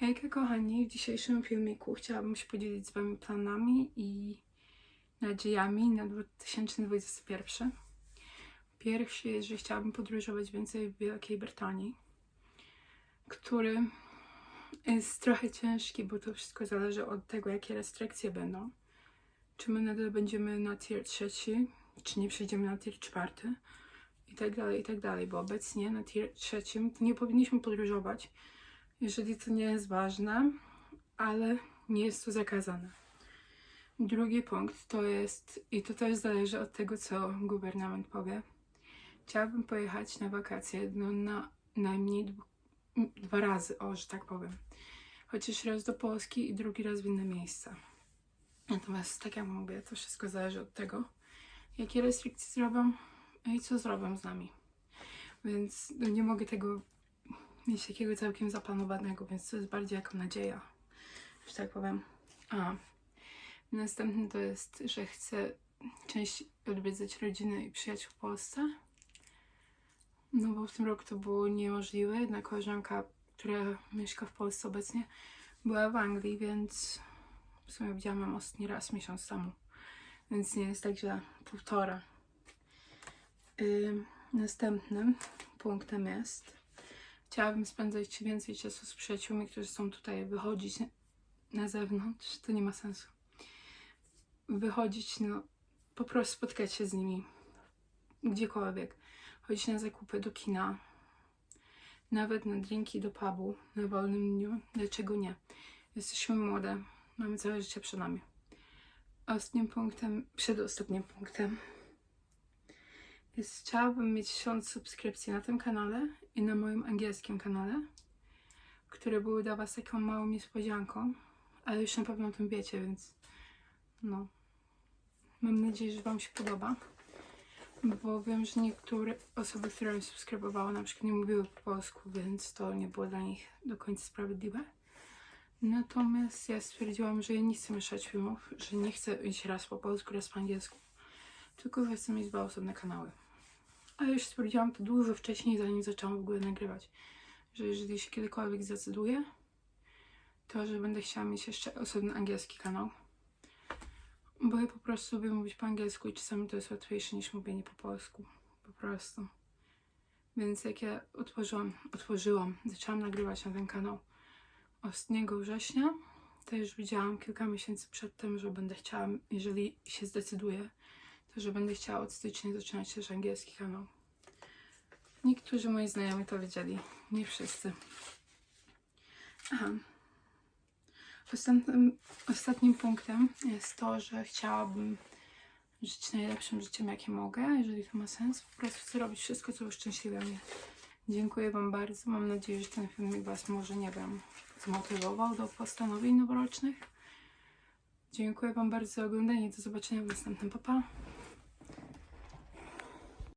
Hejka kochani, w dzisiejszym filmiku chciałabym się podzielić z Wami planami i nadziejami na 2021. Pierwszy jest, że chciałabym podróżować więcej w Wielkiej Brytanii, który jest trochę ciężki, bo to wszystko zależy od tego, jakie restrykcje będą. Czy my nadal będziemy na tier trzeci, czy nie przejdziemy na tier czwarty i tak dalej, i tak dalej, bo obecnie na tier trzecim nie powinniśmy podróżować, jeżeli to nie jest ważne, ale nie jest to zakazane. Drugi punkt to jest, i to też zależy od tego, co gubernament powie. Chciałabym pojechać na wakacje no, na najmniej dwa razy, o, że tak powiem. Chociaż raz do Polski i drugi raz w inne miejsca. Natomiast, tak jak mówię, to wszystko zależy od tego, jakie restrykcje zrobią i co zrobią z nami. Więc no, nie mogę tego mieć takiego całkiem zaplanowanego, więc to jest bardziej jako nadzieja, że tak powiem. A następny to jest, że chcę częściej odwiedzać rodziny i przyjaciół w Polsce. No bo w tym roku to było niemożliwe. Jedna koleżanka, która mieszka w Polsce obecnie, była w Anglii, więc w sumie widziałam ją ostatni raz miesiąc temu. Więc nie jest tak źle. Półtora. Ym, następnym punktem jest Chciałabym spędzać więcej czasu z przyjaciółmi, którzy są tutaj, wychodzić na zewnątrz. To nie ma sensu. Wychodzić, no, po prostu spotkać się z nimi gdziekolwiek. Chodzić na zakupy do kina, nawet na drinki do pubu na wolnym dniu. Dlaczego nie? Jesteśmy młode, mamy całe życie przed nami. Ostatnim punktem, przedostatnim punktem jest, chciałabym mieć 1000 subskrypcji na tym kanale i na moim angielskim kanale, które były dla Was taką małą niespodzianką, ale już na pewno o tym wiecie, więc no. Mam nadzieję, że Wam się podoba, bo wiem, że niektóre osoby, które mnie subskrybowały, na przykład nie mówiły po polsku, więc to nie było dla nich do końca sprawiedliwe. Natomiast ja stwierdziłam, że ja nie chcę mieszać filmów, że nie chcę iść raz po polsku, raz po angielsku, tylko chcę mieć dwa osobne kanały. A już stwierdziłam to dużo wcześniej, zanim zaczęłam w ogóle nagrywać, że jeżeli się kiedykolwiek zdecyduję, to że będę chciała mieć jeszcze osobny angielski kanał. Bo ja po prostu lubię mówić po angielsku i czasami to jest łatwiejsze niż mówienie po polsku. Po prostu. Więc jak ja otworzyłam, otworzyłam, zaczęłam nagrywać na ten kanał ostatniego września, to już widziałam kilka miesięcy przed tym, że będę chciała, jeżeli się zdecyduję, to że będę chciała od stycznia zaczynać też angielski kanał. Niektórzy moi znajomi to wiedzieli, nie wszyscy. Aha. Ostatnim, ostatnim punktem jest to, że chciałabym żyć najlepszym życiem, jakie mogę, jeżeli to ma sens. Po prostu chcę robić wszystko, co uszczęśliwia mnie. Dziękuję Wam bardzo. Mam nadzieję, że ten filmik Was może, nie wiem, zmotywował do postanowień noworocznych. Dziękuję Wam bardzo za oglądanie. Do zobaczenia w następnym. Pa, pa.